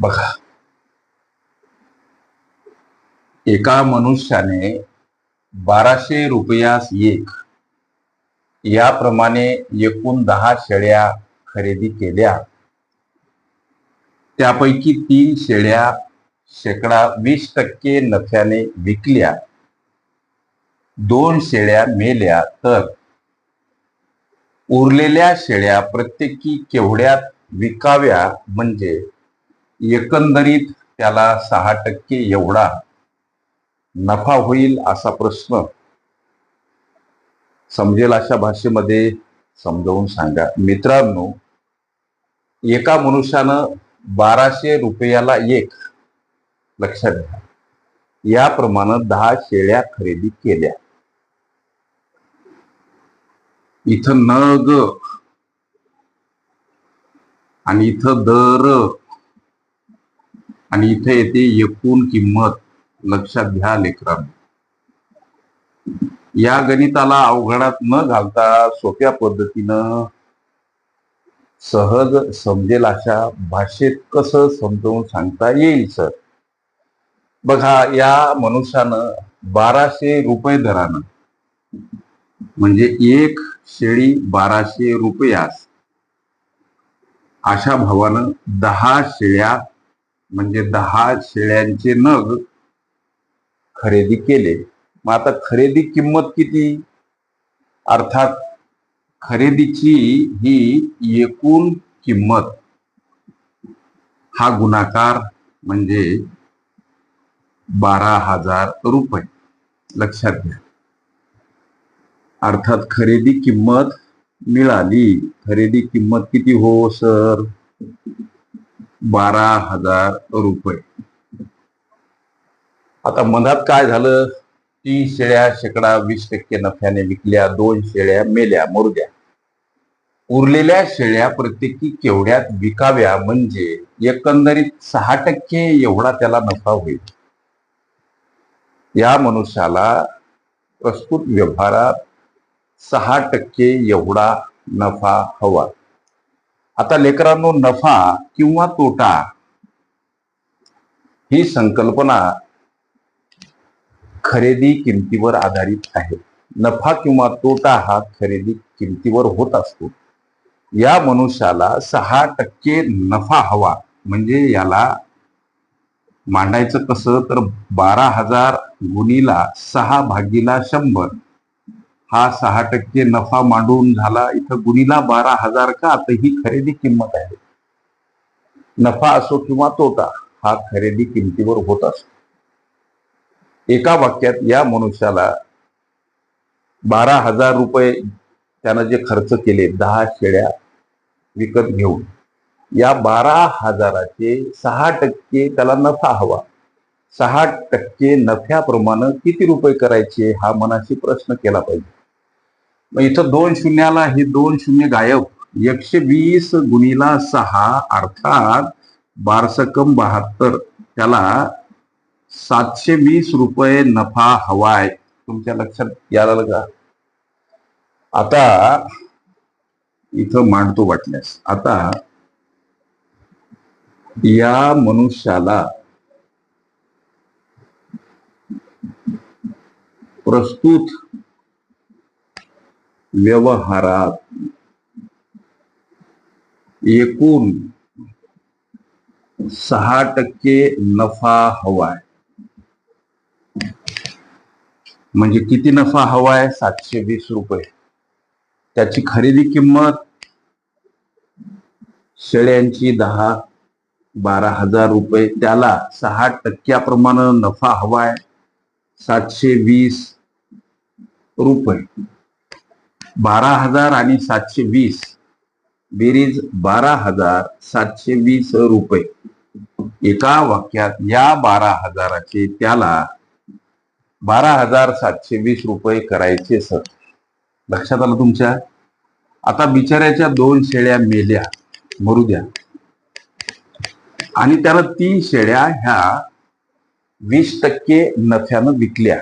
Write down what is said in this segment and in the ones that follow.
बघा. एका मनुष्याने बाराशे रुपयास एक याप्रमाणे एकूण दहा शेळ्या खरेदी केल्या. त्यापैकी तीन शेळ्या शेकडा वीस टक्के नफ्याने विकल्या. दोन शेळ्या मेल्या तर उरलेल्या शेळ्या प्रत्येकी केवढ्यात विकाव्या म्हणजे एकंदरीत त्याला सहा टक्के एवढा नफा होईल असा प्रश्न समजेल अशा भाषेमध्ये समजावून सांगा. मित्रांनो एका मनुष्यानं बाराशे रुपयाला एक लक्षात घ्या. याप्रमाणे दहा शेळ्या खरेदी केल्या. इथं न ग आणि इथं दर आणि इथे येते एकूण किंमत. लक्षात घ्या लेकरांनो. या गणिताला अवघडात न घालता सोप्या पद्धतीनं सहज समजेल अशा भाषेत कसं समजावून सांगता येईल सर? बघा या मनुष्यानं बाराशे रुपये दरानं म्हणजे एक शेळी बाराशे रुपयास अशा भावानं दहा शेळ्या म्हणजे दहा शेळ्यांचे नग खरेदी केले. मग आता खरेदी किंमत किती? अर्थात खरेदीची ही एकूण किंमत. हा गुणाकार म्हणजे बारा हजार रुपये. लक्षात घ्या. अर्थात खरेदी किंमत मिळाली. खरेदी किंमत किती हो सर? बारा हजार रुपये. आता मधात काय झालं? तीन शेळ्या शेकडा वीस टक्के नफ्याने विकल्या दोन शेळ्या मेल्या मुरद्या उरलेल्या शेळ्या प्रत्येकी केवढ्यात विकाव्या म्हणजे एकंदरीत सहा टक्के एवढा त्याला नफा होईल. या मनुष्याला प्रस्तुत व्यवहारात सहा टक्के एवढा नफा हवा. आता लेकरांनो नफा किंवा तोटा ही संकल्पना खरेदी किमतीवर आधारित आहे. नफा किंवा तोटा हा खरेदी किमतीवर होत असतो. या मनुष्याला सहा टक्के नफा हवा. म्हणजे याला मांडायचं कसं? तर बारा हजार गुणीला सहा भागीला शंभर. हा सहा टक्के नफा मांडून झाला. इथं गुणीला बारा हजार का? आता ही खरेदी किंमत आहे. नफा असो किंवा तोटा हा खरेदी किमतीवर होत असतो. एका वाक्यात या मनुष्याला बारा हजार रुपये त्यानं जे खर्च केले दहा शेळ्या विकत घेऊन या बारा हजाराचे सहा टक्के त्याला नफा हवा. सहा टक्के नफ्याप्रमाणे किती रुपये करायचे हा मनाशी प्रश्न केला पाहिजे. मग इथं दोन शून्याला हे दोन शून्य गायब. एकशे वीस गुणीला सहा अर्थात बारसकम बहात्तर. त्याला सातशे वीस रुपये नफा हवाय. तुमच्या लक्षात यायला का आता इथं मांडतो वाटल्यास. आता या मनुष्याला प्रस्तुत व्यवहारात. एकूण सहा टक्के नफा हवाय. म्हणजे किती नफा हवाय? सातशे वीस रुपये. त्याची खरेदी किंमत शेळ्यांची दहा बारा हजार रुपये. त्याला सहा टक्क्याप्रमाणे नफा हवाय सातशे वीस रुपये. बारा हजार आणि सातशे वीस. बेरीज बारा हजार सातशे वीस रुपये. एका वाक्यात या बारा हजाराचे त्याला बारा हजार सातशे वीस रुपये करायचे सर. लक्षात आलं तुमच्या? आता बिचाऱ्याच्या दोन शेळ्या मेल्या. मरू द्या. आणि त्याला तीन शेळ्या ह्या वीस टक्के नफ्यानं विकल्या.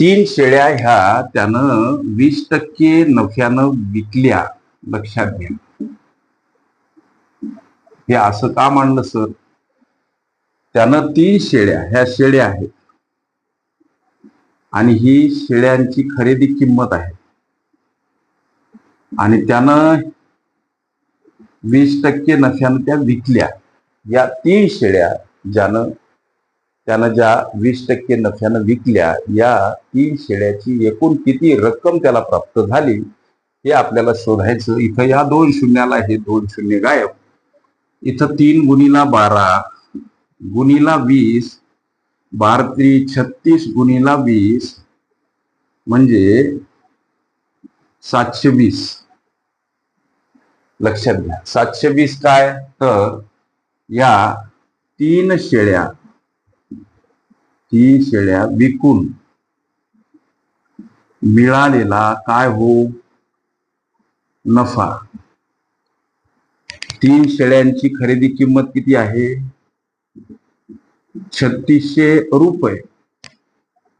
तीन शेळ्या ह्या त्यानं वीस टक्के नफ्यानं विकल्या लक्षात घ्या. हे असं का मांडलं सर? त्यानं तीन शेळ्या ह्या शेळ्या आहेत. आणि ही शेळ्यांची खरेदी किंमत आहे. आणि त्यानं वीस टक्के नफ्यानं त्या विकल्या. या तीन शेळ्या ज्यानं त्यानं ज्या वीस टक्के नफ्यानं विकल्या या तीन शेळ्याची एकूण किती रक्कम त्याला प्राप्त झाली हे आपल्याला शोधायचं. इथं या दोन शून्याला हे दोन शून्य गायब. इथं तीन गुणीला बारा गुणीला वीस भारती छत्तीस गुणीला वीस म्हणजे सातशे वीस. लक्षात घ्या. सातशे वीस काय? तर या तीन शेळ्या ही शेळ्या विकून मिळालेला काय हो नफा. तीन शेळ्यांची खरेदी किंमत किती आहे? छत्तीसशे रुपये.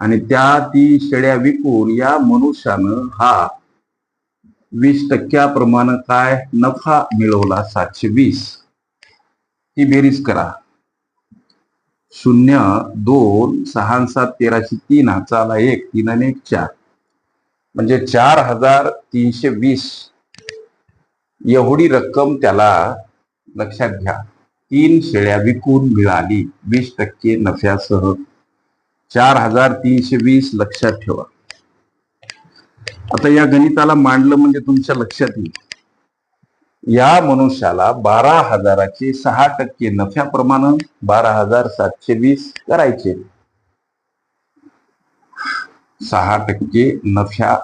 आणि त्या तीन शेळ्या विकून या मनुष्यानं हा वीस टक्क्याप्रमाणे काय नफा मिळवला सातशे वीस. ही बेरीज करा. शून्य दोन सहा सात तेराशे तीन हाचाला एक तीन आणि एक चार. म्हणजे चार हजार तीनशे वीस. एवढी रक्कम त्याला लक्षात घ्या. तीन शेळ्या विकून मिळाली. वीस टक्के नफ्यासह. चार हजार तीनशे वीस लक्षात ठेवा. आता या गणिताला मांडलं म्हणजे तुमच्या लक्षात येईल. या मनुष्याला बारा हजाराचे सहा टक्के नफ्याप्रमाणे बारा हजार सातशे वीस करायचे. सहा टक्के नफ्या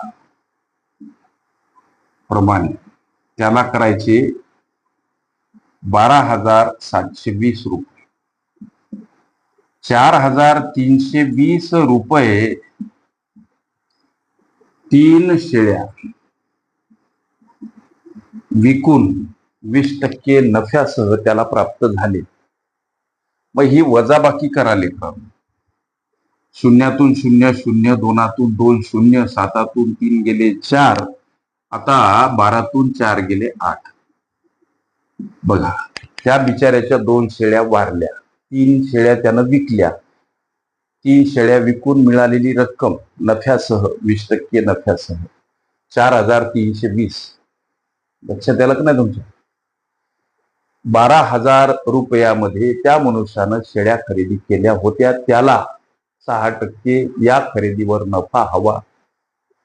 प्रमाणे. त्याला करायचे बारा हजार सातशे वीस रुपये. चार हजार तीनशे वीस रुपये तीन शेळ्या. विकून वीस टक्के नफ्यासह त्याला प्राप्त झाले. मग ही वजाबाकी कराले का? शून्यातून शून्य शून्य दोनातून दोन शून्य सातातून तीन गेले चार आता बारातून चार गेले आठ. बघा त्या बिचाऱ्याच्या दोन शेळ्या वारल्या तीन शेळ्या त्यानं विकल्या. तीन शेळ्या विकून मिळालेली रक्कम नफ्यासह वीस टक्के नफ्यासह चार हजार तीनशे वीस. लक्षात आलं का नाही तुमच्या? बारा हजार रुपयामध्ये त्या मनुष्यानं शेळ्या खरेदी केल्या होत्या. त्याला सहा टक्के या खरेदीवर नफा हवा.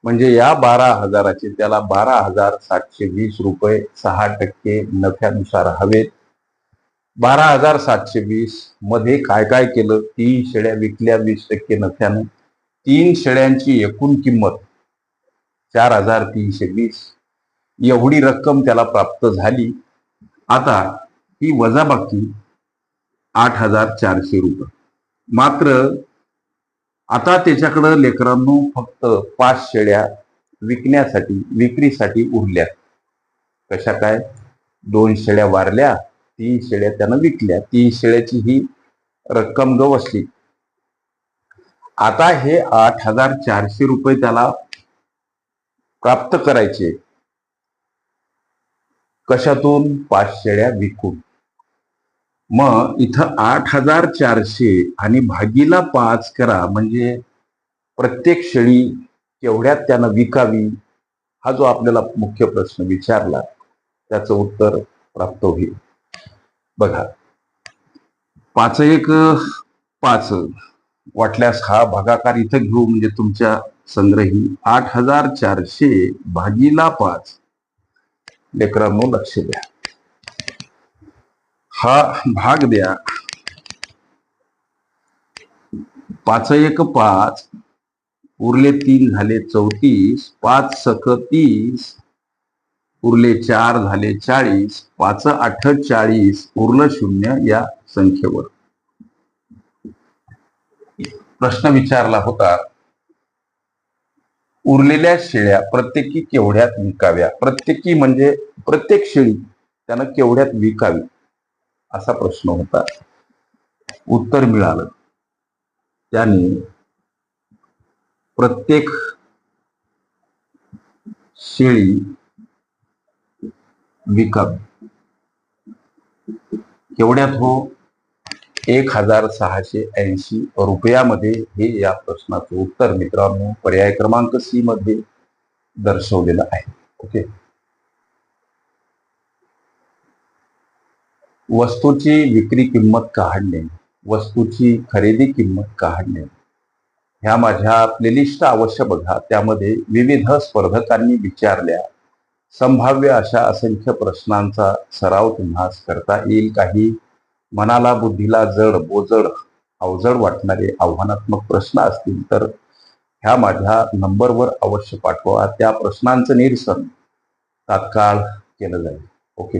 म्हणजे या बारा हजाराचे त्याला बारा हजार सातशे वीस रुपये सहा टक्के नफ्यानुसार हवेत. बारा हजार सातशे वीसमध्ये काय काय केलं? तीन शेळ्या विकल्या वीस टक्के नफ्यानं. तीन शेळ्यांची एकूण किंमत चार हजार तीनशे वीस. एवढी रक्कम त्याला प्राप्त झाली. आता ही वजाबाकी आठ हजार चारशे रुपये. मात्र आता त्याच्याकडं लेकरांनो फक्त पाच शेळ्या विकण्यासाठी विक्रीसाठी उरल्या कशा काय? दोन शेळ्या वारल्या तीन शेळ्या त्यानं विकल्या. तीन शेळ्याची ही रक्कम गवसली आता हे आठ हजार चारशे रुपये त्याला प्राप्त करायचे. कशातून? पाच शेळ्या विकून. मग इथं आठ हजार चारशे आणि भागीला पाच करा म्हणजे प्रत्येक शेळी केवढ्यात त्यानं विकावी हा जो आपल्याला मुख्य प्रश्न विचारला त्याचं उत्तर प्राप्त होईल. बघा. पाच एक पाच. वाटल्यास हा भागाकार इथं घेऊ म्हणजे तुमच्या संग्रही आठ हजार चारशे भागीला पाच. लेकरांनो लक्ष द्या. हा भाग द्या. पाच एक पाच उरले तीन झाले चौतीस पाच सक तीस उरले चार झाले चाळीस पाच आठ चाळीस उरलं शून्य या संख्येवर. प्रश्न विचारला होता उरलेल्या शेळ्या प्रत्येकी केवढ्यात विकाव्या? प्रत्येकी म्हणजे प्रत्येक शेळी त्यानं केवढ्यात विकावी? असा प्रश्न होता. उत्तर मिळालं. त्याने प्रत्येक शेळी विकावी. केवढ्यात हो? एक हजार सहाशे ऐंशी रुपयामध्ये हे या प्रश्नाचं उत्तर मित्रांनो पर्याय क्रमांक सी मध्ये दर्शवलेलं आहे. ओके? वस्तूची विक्री किंमत काढणे वस्तूची खरेदी किंमत काढणे ह्या माझ्या प्लेलिस्ट अवश्य बघा. त्यामध्ये विविध स्पर्धकांनी विचारल्या. संभाव्य अशा असंख्य प्रश्नांचा सराव तुम्हाला करता येईल काही. मनाला बुद्धीला जड बोजड अवजड वाटणारे आव्हानात्मक प्रश्न असतील तर ह्या माझ्या नंबरवर अवश्य पाठवा. त्या प्रश्नांचं निरसन तात्काळ केलं जाईल. ओके